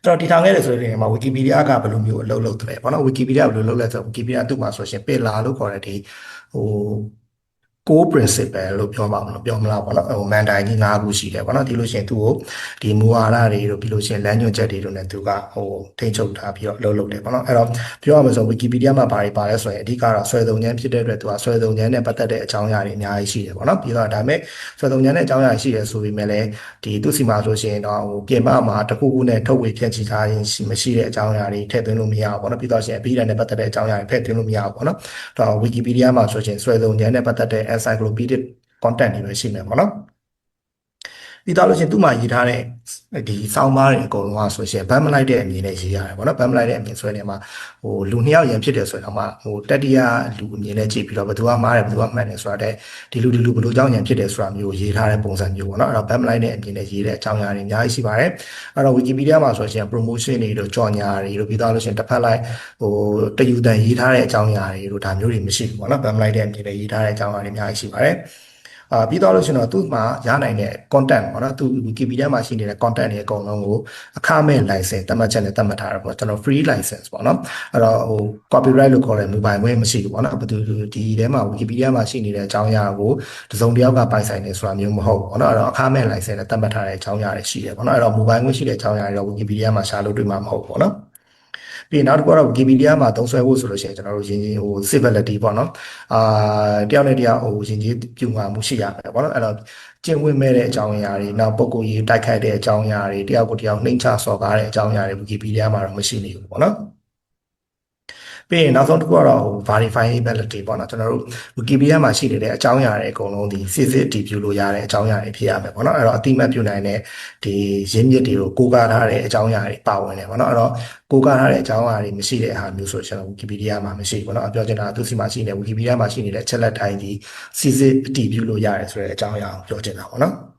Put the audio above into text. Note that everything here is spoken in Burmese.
အဲ့တော့တည်ထောင်ခဲ့တယ်ဆိုတဲ့နေရာမှာ Wikipedia ကဘယ်လိုမျိုးအလုပ်လုပ်တယ်ပေါ့နော် Wikipedia ဘယ်လိုလုပ်လဲဆိုတော့ Wikipedia သူ့မှာဆိုရှင် pillar လို့ခေါ်တဲ့ဒီဟို core principle လို့ပြောမှာမလို့ပြောမလားပေါ့နော်ဟိုမန်တိုင်ကြီး၅ခုရှိတယ်ပေါ့နော်ဒီလိုရှင်သူ့ကိုဒီမူဝါဒတွေတို့ပြီးလို့ရှင်လမ်းညွှန်ချက်တွေတို့ ਨੇ သူကဟိုထိန်းချုပ်ထားပြီးတော့အလုပ်လုပ်တယ်ပေါ့နော်အဲ့တော့ပြောရမှာဆို Wikipedia မှာဘာတွေပါလဲဆိုရင်အဓိကတော့ဆွဲသုံးဉန်းဖြစ်တဲ့အတွက်သူကဆွဲသုံးဉန်းနဲ့ပတ်သက်တဲ့အကြောင်းအရာတွေအများကြီးရှိတယ်ပေါ့နော်ပြီးတော့ဒါပေမဲ့ဆွဲသုံးဉန်းနဲ့အကြောင်းအရာရှိတယ်ဆိုပေမဲ့လည်းဒီသူ့စီမှာဆိုရှင်တော့ဟိုပြင်ပမှာတစ်ခုခုနဲ့ထုတ်ဝေဖြန့်ချီထားရင်ရှိမရှိတဲ့အကြောင်းအရာတွေထည့်သွင်းလို့မရဘူးပေါ့နော်ပြီးတော့ရှင်အပြီးတန်းနဲ့ပတ်သက်တဲ့အကြောင်းအရာတွေထည့်သွင်းလို့မရဘူးပေါ့နော်တော့ Wikipedia မှာဆိုရှင်ဆွဲသုံးဉန်းနဲ့ပတ်သက်တဲ့ encyclopedic content တွေပဲရှိမယ်ပေါ့နော် ပြီးတော့လို့ရှိရင်သူ့မှာရေးထားတဲ့ဒီစောင်းမားတွေအကုန်လုံးကဆိုရှင်ဗတ်မလိုက်တဲ့အမြင်နဲ့ရေးရတယ်ပေါ့နော်ဗတ်မလိုက်တဲ့အမြင်ဆိုတဲ့နေရာမှာဟိုလူနှစ်ယောက်ရန်ဖြစ်တယ်ဆိုတော့မှဟိုတတိယလူအမြင်နဲ့ကြည့်ပြီးတော့ဘယ်သူကမှားတယ်ဘယ်သူကမှန်တယ်ဆိုတာတဲ့ဒီလူဒီလူဘယ်လိုကြောင့်ရန်ဖြစ်တယ်ဆိုတာမျိုးရေးထားတဲ့ပုံစံမျိုးပေါ့နော်အဲ့တော့ဗတ်မလိုက်တဲ့အမြင်နဲ့ရေးတဲ့အကြောင်းအရာတွေအများကြီးရှိပါတယ်အဲ့တော့ Wikipedia မှာဆိုရှင် promotion တွေတို့ကြော်ညာတွေတို့ပြီးတော့လို့ရှိရင်တစ်ဖက်လိုက်ဟိုတယူတန်ရေးထားတဲ့အကြောင်းအရာတွေတို့ဒါမျိုးတွေမရှိဘူးပေါ့နော်ဗတ်မလိုက်တဲ့အမြင်နဲ့ရေးထားတဲ့အကြောင်းအရာတွေအများကြီးရှိပါတယ် အာပြီးတော့လို့ရှိရင်တော့သူ့မှာရနိုင်တဲ့ content ပေါ့နော်သူ Wikipedia မှာရှိနေတဲ့ content တွေအကုန်လုံးကိုအခမဲ့ license တတ်မှတ်ချက်နဲ့တတ်မှတ်ထားတာပေါ့ကျွန်တော် free license ပေါ့နော်အဲ့တော့ဟို copyright လို့ခေါ်တဲ့ mobile ဝဲမရှိဘူးပေါ့နော်ဘယ်သူဒီထဲမှာ Wikipedia မှာရှိနေတဲ့အကြောင်းအရာကိုတစုံတစ်ယောက်ကပိုင်ဆိုင်နေဆိုတာမျိုးမဟုတ်ဘူးပေါ့နော်အဲ့တော့အခမဲ့ license နဲ့တတ်မှတ်ထားတဲ့အကြောင်းအရာတွေရှိတယ်ပေါ့နော်အဲ့တော့ mobile ဝဲရှိတဲ့အကြောင်းအရာတွေတော့ Wikipedia မှာရှာလို့တွေ့မှာမဟုတ်ဘူးပေါ့နော် ပြီးနောက်တစ်ခုကတော့ Wikipedia မှာသုံးစွဲဖို့ဆိုလို့ရှိရင်ကျွန်တော်တို့ရင်းဟို civility ပေါ့နော်အာတယောက်နဲ့တယောက်ဟိုရင်းကြီးပြုမှာမှုရှိရမယ်ပေါ့နော်အဲ့တော့ကျင့်ဝတ်မဲ့တဲ့အကြောင်းအရာတွေနောက်ပုံကိုရေးတိုက်ခိုက်တဲ့အကြောင်းအရာတွေတယောက်ကိုတယောက်နှိမ့်ချစော်ကားတဲ့အကြောင်းအရာတွေ Wikipedia မှာတော့မရှိနေဘူးပေါ့နော် ပြီးရင်နောက်ဆုံးတစ်ခုကတော့ဟို verifiability ပေါ့နော်ကျွန်တော်တို့ Wikipedia မှာရှိနေတဲ့အကြောင်းအရာတွေအကုန်လုံးဒီစစ်စစ်တည်ပြုလို့ရတဲ့အကြောင်းအရာတွေဖြစ်ရမယ်ပေါ့နော်အဲ့တော့အတိမတ်ပြုနိုင်တဲ့ဒီရင်းမြစ်တွေကိုကိုးကားထားတဲ့အကြောင်းအရာတွေပါဝင်တယ်ပေါ့နော်အဲ့တော့ကိုးကားထားတဲ့အကြောင်းအရာတွေမရှိတဲ့အားမျိုးဆိုကျွန်တော် Wikipedia မှာမရှိဘူးပေါ့နော်အပြောချင်တာသူစီမှာရှိနေ Wikipedia မှာရှိနေတဲ့ချက်လက်တိုင်းဒီစစ်စစ်တည်ပြုလို့ရတယ်ဆိုတဲ့အကြောင်းအရာကိုပြောချင်တာပေါ့နော်